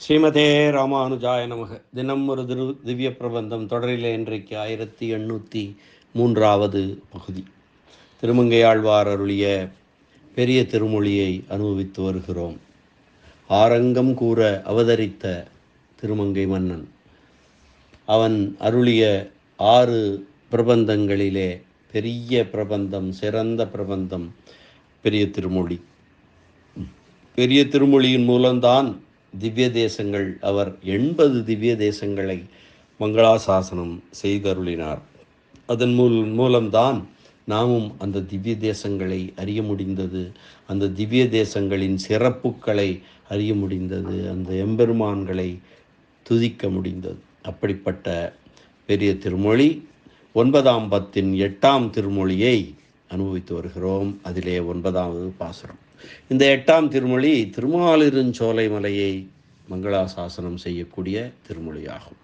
ஸ்ரீமதே ராமானுஜாய நமக. தினம் ஒரு திரு திவ்ய பிரபந்தம் தொடரிலே இன்றைக்கு ஆயிரத்தி எண்ணூற்றி மூன்றாவது பகுதி. திருமங்கையாழ்வார் அருளிய பெரிய திருமொழியை அனுபவித்து வருகிறோம். ஆரங்கம் கூற அவதரித்த திருமங்கை மன்னன். அவன் அருளிய ஆறு பிரபந்தங்களிலே பெரிய பிரபந்தம் சிறந்த பிரபந்தம் பெரிய திருமொழி. பெரிய திருமொழியின் மூலம்தான் திவ்ய தேசங்கள் அவர் எண்பது திவ்ய தேசங்களை மங்களாசாசனம் செய்தருளினார். அதன் மூல் மூலம்தான் நாமும் அந்த திவ்ய தேசங்களை அறிய முடிந்தது அந்த திவ்ய தேசங்களின் சிறப்புகளை அறிய முடிந்தது அந்த எம்பெருமான்களை துதிக்க முடிந்தது. அப்படிப்பட்ட பெரிய திருமொழி ஒன்பதாம் பத்தின் எட்டாம் திருமொழியை அனுபவித்து வருகிறோம். அதிலே ஒன்பதாவது பாசுரம். இந்த எட்டாம் திருமொழி திருமாலிருஞ்சோலை மலையை மங்களாசாசனம் செய்யக்கூடிய திருமொழியாகும்.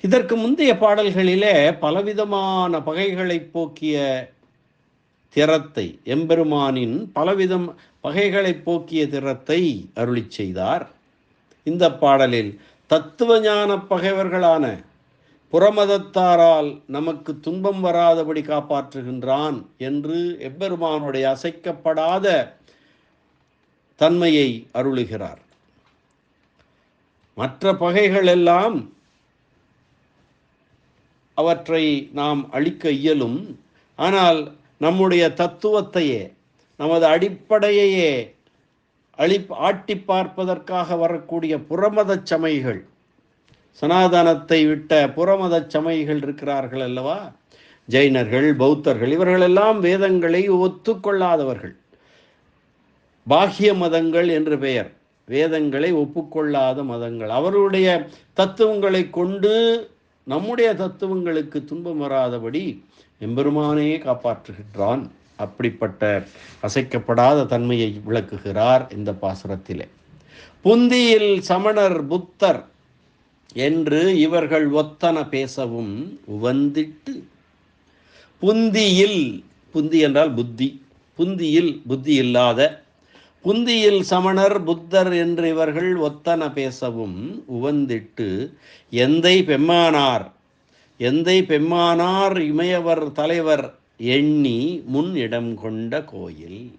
இதற்கு முந்தைய பாடல்களிலே பலவிதமான பகைகளை போக்கிய திறத்தை எம்பெருமானின் பலவிதம் பகைகளை போக்கிய திறத்தை அருளி செய்தார். இந்த பாடலில் தத்துவ ஞான பகைவர்களான புறமதத்தாரால் நமக்கு துன்பம் வராதபடி காப்பாற்றுகின்றான் என்று எவ்வெருமானுடைய அசைக்கப்படாத தன்மையை அருளுகிறார். மற்ற பகைகள் எல்லாம் அவற்றை நாம் அழிக்க இயலும். ஆனால் நம்முடைய தத்துவத்தையே நமது அடிப்படையையே அழி ஆட்டி பார்ப்பதற்காக வரக்கூடிய புறமத சமைகள் சனாதனத்தை விட்ட புறமத சமைகள் இருக்கிறார்கள் அல்லவா? ஜெயினர்கள் பௌத்தர்கள் இவர்களெல்லாம் வேதங்களை ஒத்துக்கொள்ளாதவர்கள். பாகிய மதங்கள் என்று பெயர். வேதங்களை ஒப்புக்கொள்ளாத மதங்கள். அவர்களுடைய தத்துவங்களை கொண்டு நம்முடைய தத்துவங்களுக்கு துன்பம் வராதபடி எம்பெருமானே காப்பாற்றுகின்றான். அப்படிப்பட்ட அசைக்கப்படாத தன்மையை விளக்குகிறார் இந்த பாசுரத்திலே. புந்தியில் சமணர் புத்தர் என்று இவர்கள் ஒத்தன பேசவும் உவந்திட்டு புந்தியில் புந்தி என்றால் புத்தி புந்தியில் புத்தி இல்லாத புந்தியில் சமணர் புத்தர் என்று இவர்கள் ஒத்தன பேசவும் உவந்திட்டு எந்தை பெம்மானார் எந்தை பெம்மானார் இமயவர் தலைவர் எண்ணி முன் இடம் கொண்ட கோயில்.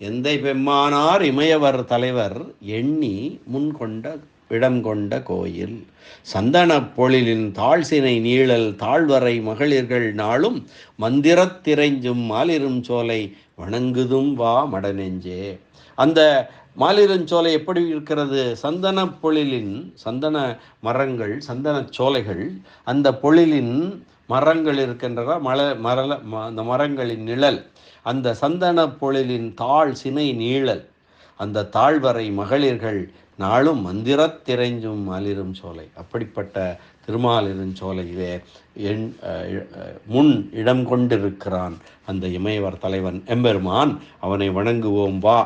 எந்தை பெம்மானார் இமயவர் தலைவர் எண்ணி முன் கொண்ட இடம் கொண்ட கோயில். சந்தனப் பொழிலின் தாழ்சினை நீழல் தாழ்வரை மகளிர்கள் நாளும் மந்திரத்திரைஞ்சும் மாலிரும் சோலை வணங்குதும் வா மடநெஞ்சே. அந்த மாலிருஞ்சோலை எப்படி இருக்கிறது? சந்தன பொழிலின் சந்தன மரங்கள் சந்தன சோலைகள் அந்த பொழிலின் மரங்கள் இருக்கின்றன மல மரல அந்த மரங்களின் நிழல் அந்த சந்தன பொழிலின் தாழ் சினை நீழல் அந்த தாழ்வரை மகளிர்கள் நாளும் மந்திரத்திரைஞ்சும் மாலிரும் சோலை. அப்படிப்பட்ட திருமாலிருஞ்சோலையிலே எண் முன் இடம் கொண்டிருக்கிறான் அந்த இமயவர் தலைவன். எம்பெருமான் அவனை வணங்குவோம் வா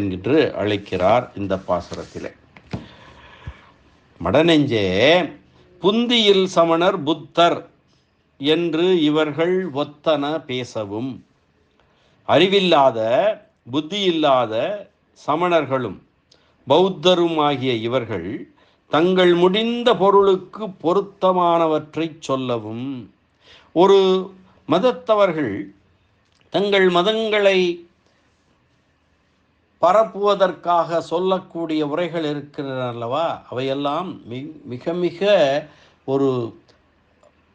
என்று அழைக்கிறார் இந்த பாசுரத்திலே. மடநெஞ்சே புந்தியில் சமணர் புத்தர் என்று இவர்கள் ஒத்தன பேசவும். அறிவில்லாத புத்தியில்லாத சமணர்களும் பௌத்தரும் ஆகிய இவர்கள் தங்கள் முடிந்த பொருளுக்கு பொருத்தமானவற்றை சொல்லவும் ஒரு மதத்தவர்கள் தங்கள் மதங்களை பரப்புவதற்காக சொல்லக்கூடிய உரைகள் இருக்கிறன அல்லவா அவையெல்லாம் மிக மிக ஒரு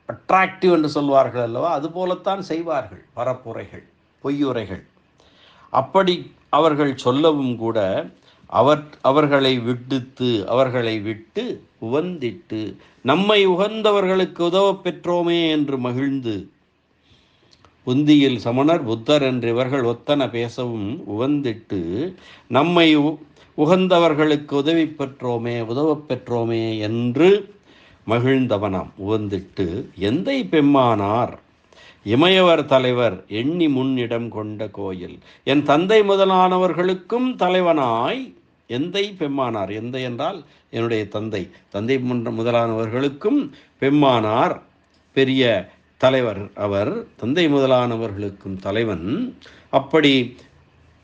அட்ராக்டிவ் என்று சொல்வார்கள் அல்லவா அதுபோலத்தான் செய்வார்கள் பரப்புரைகள் பொய்யுரைகள். அப்படி அவர்கள் சொல்லவும் கூட அவர் அவர்களை விடுத்து அவர்களை விட்டு உவந்திட்டு நம்மை உகந்தவர்களுக்கு உதவ பெற்றோமே என்று மகிழ்ந்து உந்தியில் சமணர் புத்தர் என்று இவர்கள் ஒத்தன பேசவும் உவந்திட்டு நம்மை உகந்தவர்களுக்கு உதவி பெற்றோமே உதவ பெற்றோமே என்று மகிழ்ந்தவனாம் உவந்திட்டு எந்தை பெம்மானார்? இமயவர் தலைவர் எண்ணி முன்னிடம் கொண்ட கோயில். என் தந்தை முதலானவர்களுக்கும் தலைவனாய் எந்தை பெம்மானார்? எந்தை என்றால் என்னுடைய தந்தை. தந்தை முதலானவர்களுக்கும் பெம்மானார் பெரிய தலைவர் அவர். தந்தை முதலானவர்களுக்கும் தலைவன். அப்படி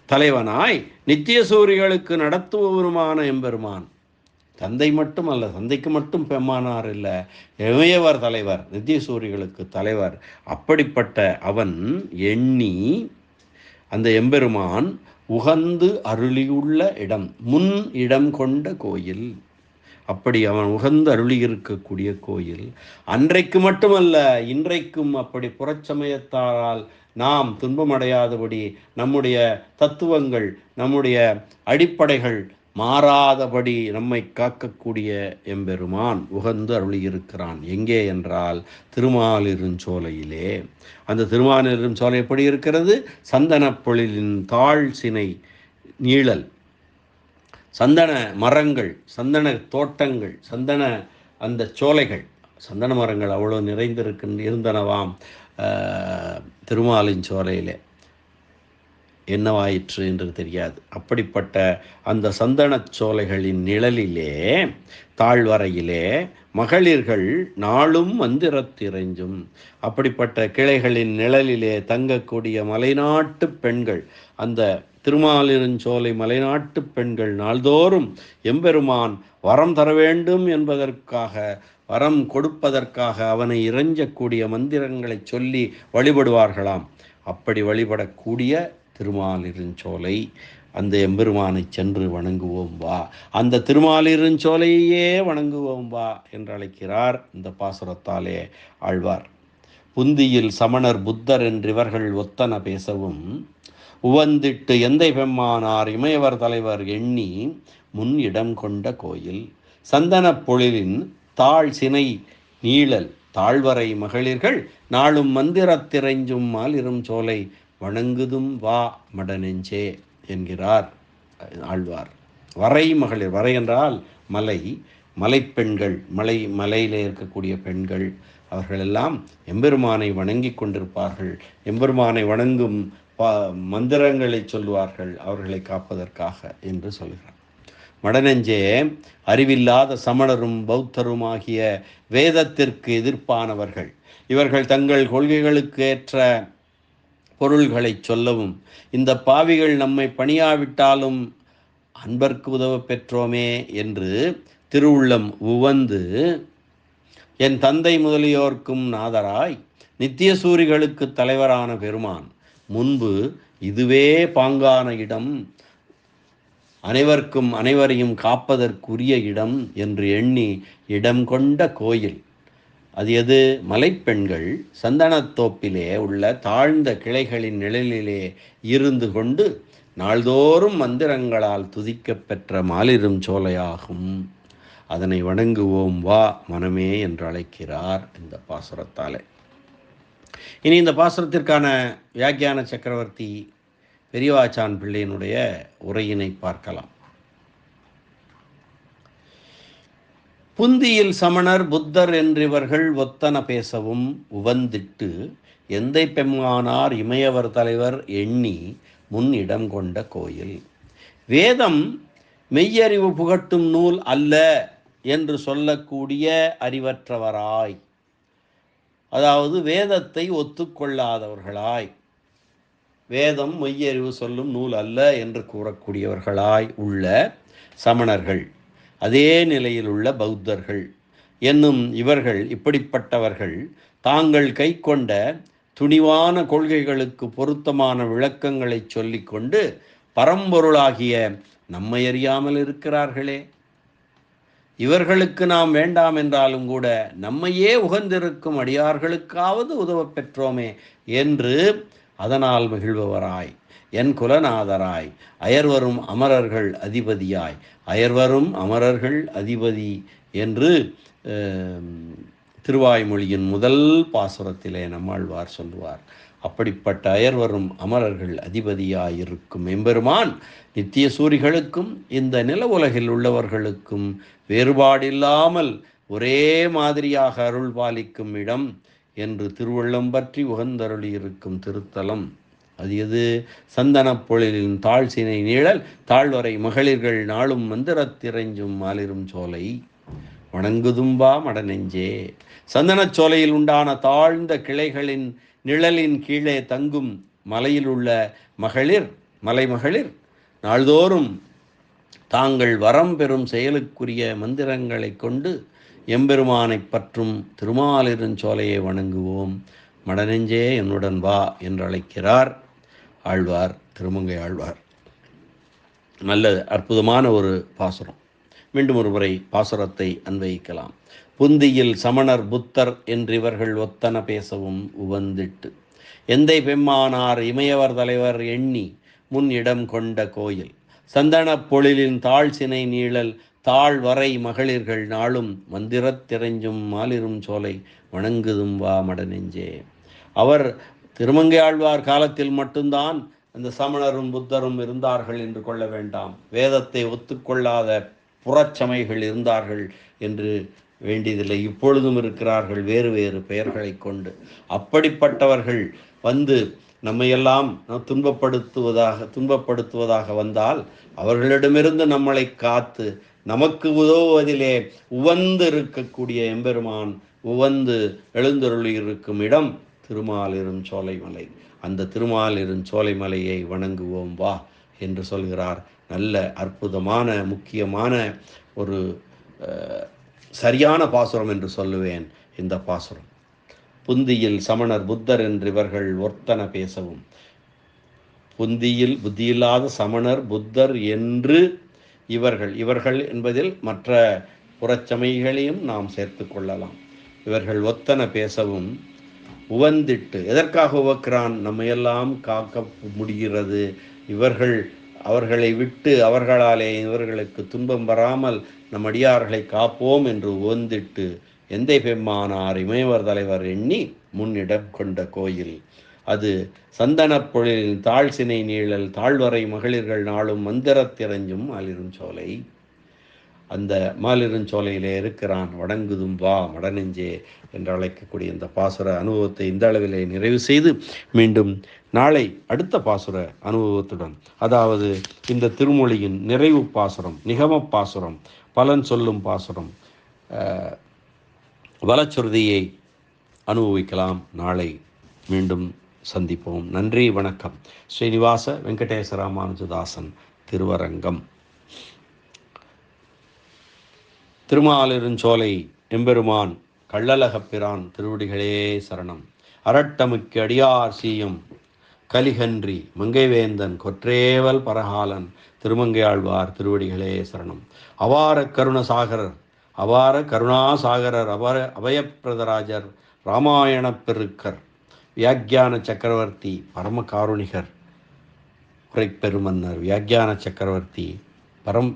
தலைவனாய் நித்திய சூரிகளுக்கு நடத்துபவருமான எம்பெருமான். தந்தை மட்டும் அல்ல தந்தைக்கு மட்டும் பெம்மானார் இல்லை இமையவர் தலைவர் நித்தியசூரிகளுக்கு தலைவர். அப்படிப்பட்ட அவன் எண்ணி அந்த எம்பெருமான் உகந்து அருளியுள்ள இடம் முன் இடம் கொண்ட கோயில். அப்படி அவன் உகந்து அருளி இருக்கக்கூடிய கோயில். அன்றைக்கு மட்டுமல்ல இன்றைக்கும் அப்படி புறச்சமயத்தாரால் நாம் துன்பமடையாதபடி நம்முடைய தத்துவங்கள் நம்முடைய அடிப்படைகள் மாறாதபடி நம்மை காக்கக்கூடிய எம்பெருமான் உகந்து அருளியிருக்கிறான். எங்கே என்றால் திருமாலிருஞ்சோலையிலே அந்த திருமாலிருஞ்சோலை எப்படி இருக்கிறது? சந்தனப் பொழிலின் தாழ் சினை நீழல். சந்தன மரங்கள் சந்தன தோட்டங்கள் சந்தன அந்த சோலைகள். சந்தன மரங்கள் அவ்வளோ நிறைந்திருக்கின்ற இருந்தனவாம் திருமாலின் சோலையிலே. என்னவாயிற்று என்று தெரியாது. அப்படிப்பட்ட அந்த சந்தனச் சோலைகளின் நிழலிலே தாழ்வரையிலே மகளிர்கள் நாளும் மந்திரத்திறைஞ்சும் அப்படிப்பட்ட கிளைகளின் நிழலிலே தங்கக்கூடிய மலைநாட்டு பெண்கள் அந்த திருமாலிருஞ்சோலை மலைநாட்டு பெண்கள் நாள்தோறும் எம்பெருமான் வரம் தர வேண்டும் என்பதற்காக வரம் கொடுப்பதற்காக அவனை இறைஞ்சக்கூடிய மந்திரங்களை சொல்லி வழிபடுவார்களாம். அப்படி வழிபடக்கூடிய திருமாலிருஞ்சோலை அந்த எம்பெருமானை சென்று வணங்குவோம் வா. அந்த திருமாலிருஞ்சோலையே வணங்குவோம் வா என்று அழைக்கிறார் இந்த பாசுரத்தாலே ஆழ்வார். புந்தியில் சமணர் புத்தர் என்றிவர்கள் ஒத்தன பேசவும் உவந்திட்டு எந்தை பெம்மானார் இமயவர் தலைவர் எண்ணி முன் இடம் கொண்ட கோயில் சந்தனப் பொழிலின் தாழ் சினை நீழல் தாழ்வரை மகளிர்கள் நாளும் மந்திரத்திரைஞ்சும் மாலிரும் சோலை வணங்குதும் வா மடநெஞ்சே என்கிறார் ஆழ்வார். வரை மகளிர் வரை என்றால் மலை மலைப்பெண்கள் மலை மலையிலே இருக்கக்கூடிய பெண்கள் அவர்களெல்லாம் எம்பெருமானை வணங்கி கொண்டிருப்பார்கள். எம்பெருமானை வணங்கும் ப மந்திரங்களை சொல்வார்கள் அவர்களை காப்பதற்காக என்று சொல்கிறார். மடநெஞ்சே அறிவில்லாத சமணரும் பௌத்தரும் ஆகிய வேதத்திற்கு எதிர்ப்பானவர்கள். இவர்கள் தங்கள் கொள்கைகளுக்கு ஏற்ற பொருள்களை சொல்லவும் இந்த பாவிகள் நம்மை பணியாவிட்டாலும் அன்பர்க்கு உதவ பெற்றோமே என்று திருவுள்ளம் உவந்து என் தந்தை முதலியோர்க்கும் நாதராய் நித்திய சூரிகளுக்கு தலைவரான பெருமான் முன்பு இதுவே பாங்கான இடம் அனைவருக்கும் அனைவரையும் காப்பதற்குரிய இடம் என்று எண்ணி இடம் கொண்ட கோயில். அது எது? மலைப்பெண்கள் சந்தனத்தோப்பிலே உள்ள தாழ்ந்த கிளைகளின் நிழலிலே இருந்து கொண்டு நாள்தோறும் மந்திரங்களால் துதிக்கப்பெற்ற மாலிரும் சோலையாகும். அதனை வணங்குவோம் வா மனமே என்று அழைக்கிறார் இந்த பாசுரத்தாலே. இனி இந்த பாசுரத்திற்கான வியாக்கியான சக்கரவர்த்தி பெரியவாச்சான் பிள்ளையினுடைய உரையினை பார்க்கலாம். புந்தியில் சமணர் புத்தர் என்றிவர்கள் ஒத்தன பேசவும் உவந்திட்டு எந்தை பெம்மானார் இமயவர் தலைவர் எண்ணி முன் இடம் கொண்ட கோயில். வேதம் மெய்யறிவு புகட்டும் நூல் அல்ல என்று சொல்லக்கூடிய அறிவற்றவராய். அதாவது வேதத்தை ஒத்துக்கொள்ளாதவர்களாய். வேதம் மெய்யறிவு சொல்லும் நூல் அல்ல என்று கூறக்கூடியவர்களாய் உள்ள சமணர்கள். அதே நிலையில் உள்ள பௌத்தர்கள் என்னும் இவர்கள் இப்படிப்பட்டவர்கள் தாங்கள் கைக்கொண்ட துணிவான கொள்கைகளுக்கு பொருத்தமான விளக்கங்களை சொல்லிக்கொண்டு பரம்பொருளாகிய நம்மை அறியாமல் இருக்கிறார்களே. இவர்களுக்கு நாம் வேண்டாம் என்றாலும் கூட நம்மையே உகந்திருக்கும் அடியார்களுக்காவது உதவ பெற்றோமே என்று அதனால் மகிழ்பவராய். என் குலநாதராய். அயர்வரும் அமரர்கள் அதிபதியாய். அயர்வரும் அமரர்கள் அதிபதி என்று திருவாய்மொழியின் முதல் பாசுரத்திலே நம்மாழ்வார் சொல்லுவார். அப்படிப்பட்ட அயர்வரும் அமரர்கள் அதிபதியாயிருக்கும் எம்பெருமான் நித்திய சூரிகளுக்கும் இந்த நில உலகில் உள்ளவர்களுக்கும் வேறுபாடில்லாமல் ஒரே மாதிரியாக அருள் பாலிக்கும் இடம் என்று திருவள்ளம் பற்றி உகந்தருளியிருக்கும் திருத்தலம். அது எது? சந்தனப் பொழிலின் தாழ் சினை நீழல் தாழ்வரை மகளிர்கள் நாளும் மந்திரத்திரைஞ்சும் மாலிரும் சோலை. வணங்குதும்பா மடநெஞ்சே. சந்தனச் சோலையில் உண்டான தாழ்ந்த கிளைகளின் நிழலின் கீழே தங்கும் மலையில் உள்ள மகளிர் மலைமகளிர் நாள்தோறும் தாங்கள் வரம் பெறும் செயலுக்குரிய மந்திரங்களை கொண்டு எம்பெருமானைப் பற்றும் திருமாலிருஞ்சோலையை வணங்குவோம். மடநெஞ்சே என்னுடன் வா என்றழைக்கிறார் ஆழ்வார் திருமங்கை ஆழ்வார். நல்ல அற்புதமான ஒரு பாசுரம். மீண்டும் ஒரு முறை பாசுரத்தை அன்வயிக்கலாம். புந்தியில் சமணர் புத்தர் என்றிவர்கள் ஒத்தன பேசவும் உவந்திட்டு. எந்தை பெம்மானார் இமையவர் தலைவர் எண்ணி முன் இடம் கொண்ட கோயில். சந்தனப் பொழிலின் தாழ் சினை நீழல் தாழ் வரை மகளிர்கள் நாளும் மந்திரத் திரைஞ்சும் மாலிரும் சோலை வணங்குதும் வா மடநெஞ்சே. அவர் திருமங்கையாழ்வார் காலத்தில் மட்டும்தான் அந்த சமணரும் புத்தரும் இருந்தார்கள் என்று கொள்ள வேண்டாம். வேதத்தை ஒத்துக்கொள்ளாத புறச்சமைகள் இருந்தார்கள் என்று வேண்டியதில்லை. இப்பொழுதும் இருக்கிறார்கள் வேறு வேறு பெயர்களை கொண்டு. அப்படிப்பட்டவர்கள் வந்து நம்மையெல்லாம் நாம் துன்பப்படுத்துவதாக துன்பப்படுத்துவதாக வந்தால் அவர்களிடமிருந்து நம்மளை காத்து நமக்கு உதவுவதிலே உவந்து இருக்கக்கூடிய எம்பெருமான் உவந்து எழுந்தருளி இருக்கும் இடம் திருமாலிரும் சோலைமலை. அந்த திருமாலிரும் சோலைமலையை வணங்குவோம் வா என்று சொல்கிறார். நல்ல அற்புதமான முக்கியமான ஒரு சரியான பாசுரம் என்று சொல்லுவேன் இந்த பாசுரம். புந்தியில் சமணர் புத்தர் என்று இவர்கள் ஒர்த்தன பேசவும். புந்தியில் புத்தியில்லாத சமணர் புத்தர் என்று இவர்கள் இவர்கள் என்பதில் மற்ற புறச்சமைகளையும் நாம் சேர்த்து கொள்ளலாம். இவர்கள் ஒத்தன பேசவும் உவந்திட்டு எதற்காக உவக்கிறான்? நம்மையெல்லாம் காக்க முடிகிறது. இவர்கள் அவர்களை விட்டு அவர்களாலே இவர்களுக்கு துன்பம் வராமல் நம் அடியார்களை காப்போம் என்று உவந்திட்டு எந்தை பெம்மானார் இமயவர் தலைவர் எண்ணி முன்னிடம் கொண்ட கோயில். அது சந்தனப் பொழிலின் தாழ் சினை நீழல் தாழ்வரை மகளிர்கள் நாளும் மந்திரத்திறஞ்சும் அலிரும் சோலை. அந்த மாலிருஞ்சோலையிலே இருக்கிறான். வணங்குதும் வா மடநெஞ்சே என்று அழைக்கக்கூடிய இந்த பாசுர அனுபவத்தை இந்த அளவிலே நிறைவு செய்து மீண்டும் நாளை அடுத்த பாசுர அனுபவத்துடன். அதாவது இந்த திருமொழியின் நிறைவு பாசுரம் நிகம பாசுரம் பலன் சொல்லும் பாசுரம் வலச்சுருதியை அனுபவிக்கலாம். நாளை மீண்டும் சந்திப்போம். நன்றி வணக்கம். ஸ்ரீனிவாச வெங்கடேச ராமானுஜதாசன் திருவரங்கம். திருமாலிருஞ்சோலை எம்பெருமான் கள்ளழகப்பிரான் திருவடிகளே சரணம். அரட்டமுக்கு அடியார் சீயம் கலிகன்றி மங்கைவேந்தன் கொற்றேவல் பரகாலன் திருமங்கையாழ்வார் திருவடிகளே சரணம். அவார கருணசாகரர் அவார கருணாசாகரர் அபர அபயப்பிரதராஜர் ராமாயணப் பெருக்கர் வியாக்கியான சக்கரவர்த்தி பரம காருணிகர் பெருமன்னர் வியாக்கியான சக்கரவர்த்தி பரம்